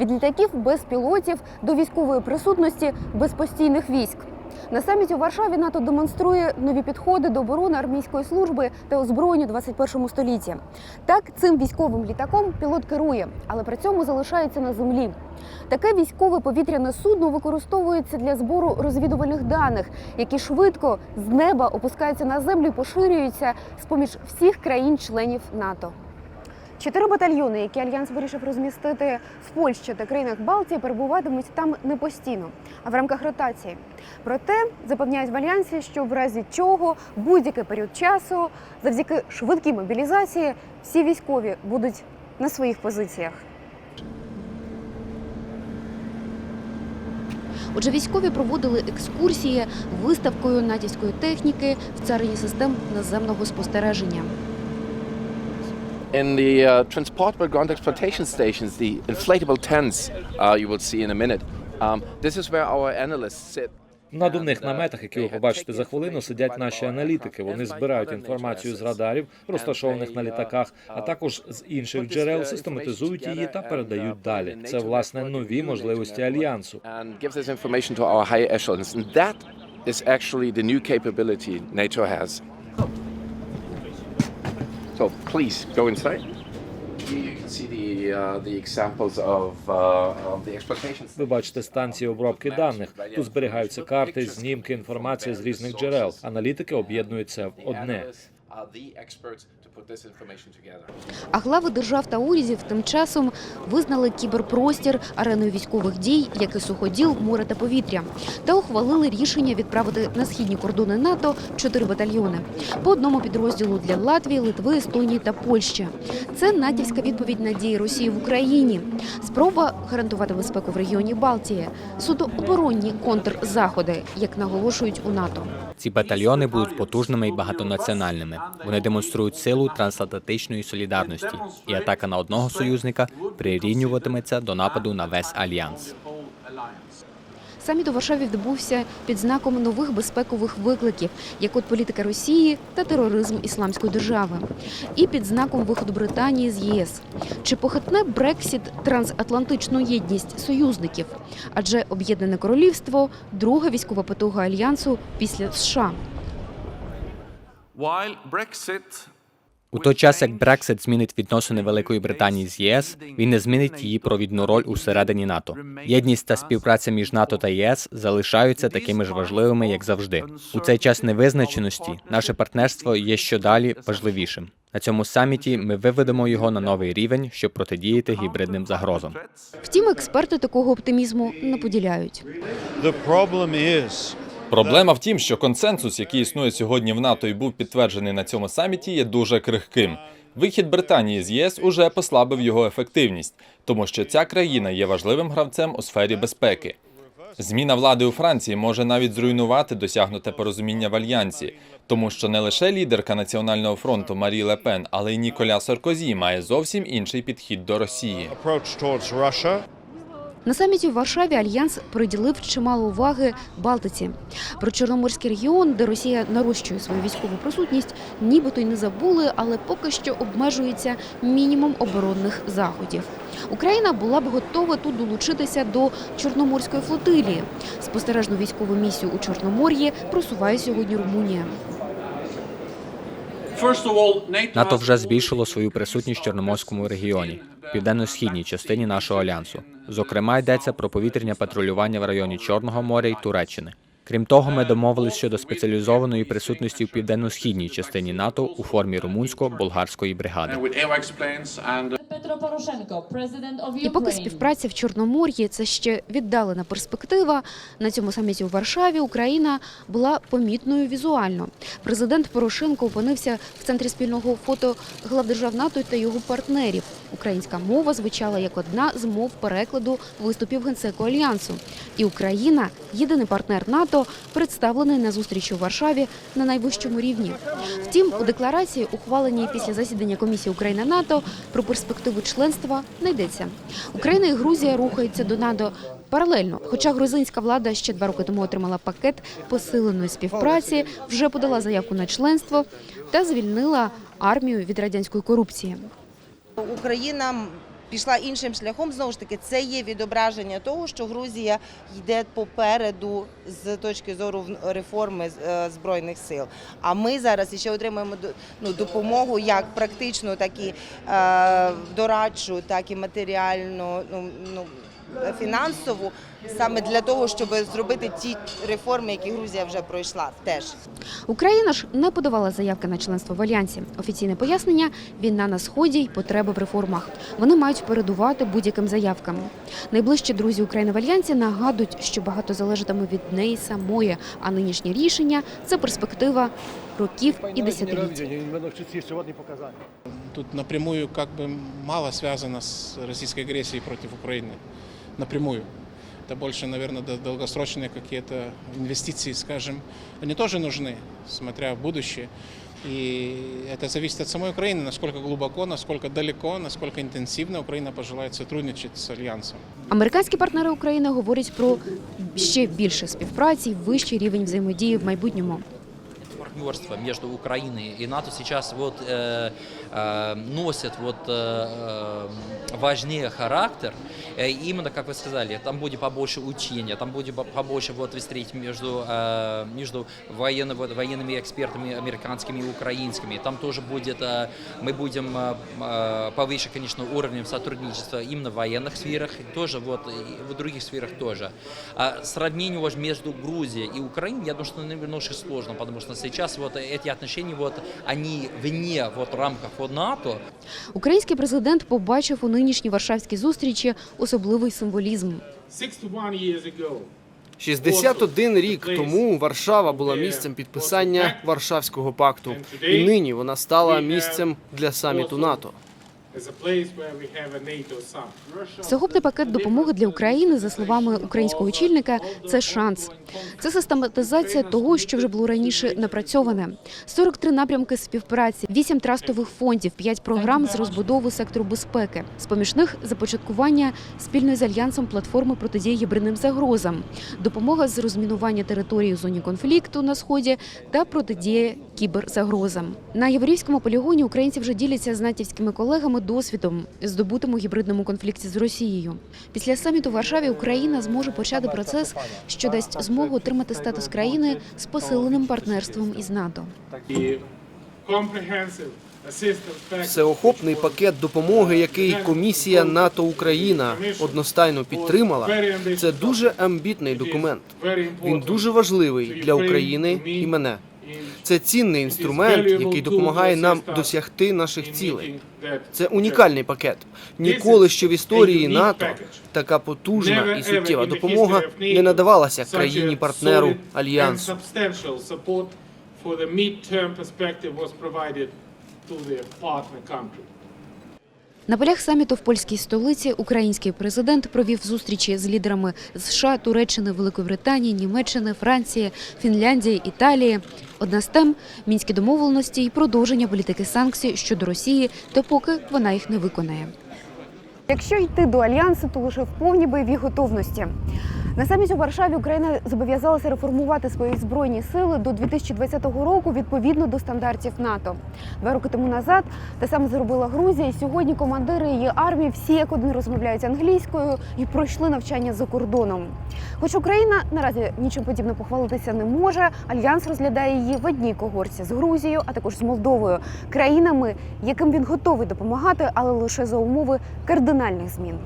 від літаків без пілотів до військової присутності без постійних військ. На саміті у Варшаві НАТО демонструє нові підходи до оборони армійської служби та озброєння у 21 столітті. Так, цим військовим літаком пілот керує, але при цьому залишається на землі. Таке військове повітряне судно використовується для збору розвідувальних даних, які швидко з неба опускаються на землю і поширюються з поміж всіх країн-членів НАТО. Чотири батальйони, які альянс вирішив розмістити в Польщі та країнах Балтії, перебуватимуть там не постійно, а в рамках ротації. Проте запевняють в альянсі, що в разі чого будь-який період часу, завдяки швидкій мобілізації, всі військові будуть на своїх позиціях. Отже, військові проводили екскурсії виставкою натівської техніки в царині систем наземного спостереження. In the uh, transportable ground exploitation stations, the inflatable tents uh, you will see in a minute. Um, this is where our analysts sit. В надувних наметах, які ви побачите за хвилину, сидять наші аналітики. Вони збирають інформацію з радарів, розташованих на літаках, а також з інших джерел, систематизують її та передають далі. Це власне нові можливості альянсу. that is actually the new capability NATO has. So please go inside. You can see the uh, the examples of, uh, of the exploitation. Ви бачите станції обробки даних. Тут зберігаються карти, знімки, інформація з різних джерел. Аналітики об'єднують це в одне. Are the experts to put this information together. А глави держав та урядів тим часом визнали кіберпростір ареною військових дій, як і суходіл, море та повітря, та ухвалили рішення відправити на східні кордони НАТО чотири батальйони по одному підрозділу для Латвії, Литви, Естонії та Польщі. Це натівська відповідь на дії Росії в Україні. Спроба гарантувати безпеку в регіоні Балтії, суто оборонні контрзаходи, як наголошують у НАТО. Ці батальйони будуть потужними і багатонаціональними. Вони демонструють силу трансатлантичної солідарності, і атака на одного союзника прирівнюватиметься до нападу на весь альянс. Саміт у Варшаві відбувся під знаком нових безпекових викликів, як от політика Росії та тероризм ісламської держави, і під знаком виходу Британії з ЄС. Чи похитне Брексіт трансатлантичну єдність союзників? Адже Об'єднане Королівство друга військова потуга альянсу після США. У той час, як Брексит змінить відносини Великої Британії з ЄС, він не змінить її провідну роль усередині НАТО. Єдність та співпраця між НАТО та ЄС залишаються такими ж важливими, як завжди. У цей час невизначеності наше партнерство є щодалі важливішим. На цьому саміті ми виведемо його на новий рівень, щоб протидіяти гібридним загрозам. Втім, експерти такого оптимізму не поділяють. Проблема в тім, що консенсус, який існує сьогодні в НАТО і був підтверджений на цьому саміті, є дуже крихким. Вихід Британії з ЄС уже послабив його ефективність, тому що ця країна є важливим гравцем у сфері безпеки. Зміна влади у Франції може навіть зруйнувати досягнуте порозуміння в альянсі, тому що не лише лідерка національного фронту Марі Ле Пен, але й Ніколя Саркозі має зовсім інший підхід до Росії. На саміті в Варшаві альянс приділив чимало уваги Балтиці. Про Чорноморський регіон, де Росія нарощує свою військову присутність, нібито й не забули, але поки що обмежується мінімум оборонних заходів. Україна була б готова тут долучитися до Чорноморської флотилії. Спостережну військову місію у Чорномор'ї просуває сьогодні Румунія. First of all, NATO НАТО вже збільшило свою присутність в Чорноморському регіоні, південно-східній частині нашого альянсу. Зокрема, йдеться про повітряне патрулювання в районі Чорного моря і Туреччини. Крім того, ми домовились щодо спеціалізованої присутності в південно-східній частині НАТО у формі румунсько-болгарської бригади. Poroshenko, president of І поки співпраця в Чорномор'ї це ще віддалена перспектива. На цьому саміті у Варшаві Україна була помітною візуально. Президент Порошенко опинився в центрі спільного фото глав держав НАТО та його партнерів. Українська мова звучала як одна з мов перекладу виступів генсеку альянсу. І Україна, єдиний партнер НАТО, представлений на зустрічі у Варшаві на найвищому рівні. Втім, у декларації, ухваленій після засідання комісії Україна НАТО, про перспективу членства не йдеться. Україна і Грузія рухаються до НАТО паралельно. Хоча грузинська влада ще два роки тому отримала пакет посиленої співпраці, вже подала заявку на членство та звільнила армію від радянської корупції. Україна пішла іншим шляхом. Знову ж таки, це є відображення того, що Грузія йде попереду з точки зору реформи е, збройних сил. А ми зараз ще отримаємо ну, допомогу як практичну, так і е, дорадчу, так і матеріальну, ну, ну фінансову, саме для того, щоб зробити ті реформи, які Грузія вже пройшла. Теж. Україна ж не подавала заявки на членство в альянсі. Офіційне пояснення війна на сході й потреби в реформах. Вони мають передувати будь-яким заявкам. Найближчі друзі України в альянсі нагадують, що багато залежатиме від неї самої. А нинішнє рішення це перспектива років і десятиліть. Тут напрямую как бы мало связано с российской агрессией против Украины Напрямую. Это больше, наверное, дол- долгосрочные какие-то инвестиции, скажем. Они тоже нужны, смотря в будущее. И это зависит от самой Украины, насколько глубоко, насколько далеко, насколько интенсивно Украина пожелает сотрудничать с Альянсом. Американські партнери України говорять про ще більше співпраці, й вищий рівень взаємодії в майбутньому. Партнерство между Украиной и НАТО сейчас вот э, э, носит вот э, э, важнее характер. Э, именно, как вы сказали, там будет побольше учения, там будет по- побольше вот встреч между, э, между военно, вот, военными экспертами американскими и украинскими. Там тоже будет, э, мы будем э, э, повыше, конечно, уровнем сотрудничества именно в военных сферах, и тоже вот и в других сферах тоже. А сравнение между Грузией и Украиной, я думаю, что немножко сложно, потому что сейчас вот эти отношения вот они вне вот рамках вот НАТО, Український президент побачив у нинішній варшавській зустрічі особливий символізм. 61 рік тому Варшава була місцем підписання Варшавського пакту, і нині вона стала місцем для саміту НАТО. Всеохопний пакет допомоги для України, за словами українського очільника, це шанс. Це систематизація того, що вже було раніше напрацьоване. 43 напрямки співпраці, 8 трастових фондів, 5 програм з розбудови сектору безпеки. З поміж започаткування спільної з альянсом платформи протидії гібридним загрозам, допомога з розмінування території у зоні конфлікту на сході та протидія кіберзагрозам. На Яворівському полігоні українці вже діляться з натівськими колегами досвідом, здобутим у гібридному конфлікті з Росією. Після саміту в Варшаві Україна зможе почати процес, що дасть змогу отримати статус країни з посиленим партнерством із НАТО. Всеохопний пакет допомоги, який комісія НАТО Україна одностайно підтримала, це дуже амбітний документ. Він дуже важливий для України і мене. Це цінний інструмент, який допомагає нам досягти наших цілей. Це унікальний пакет. Ніколи ще в історії НАТО така потужна і суттєва допомога не надавалася країні партнеру альянсу. На полях саміту в польській столиці український президент провів зустрічі з лідерами США, Туреччини, Великої Британії, Німеччини, Франції, Фінляндії, Італії. Одна з тем мінські домовленості і продовження політики санкцій щодо Росії, допоки вона їх не виконає. Якщо йти до альянсу, то лише в повній бойовій готовності. На саміті у Варшаві Україна зобов'язалася реформувати свої збройні сили до 2020 року відповідно до стандартів НАТО. Два роки тому назад те саме зробила Грузія. І сьогодні командири її армії всі як один розмовляють англійською і пройшли навчання за кордоном. Хоч Україна наразі нічим подібним похвалитися не може. Альянс розглядає її в одній когорці з Грузією, а також з Молдовою, країнами, яким він готовий допомагати, але лише за умови кардинальних змін.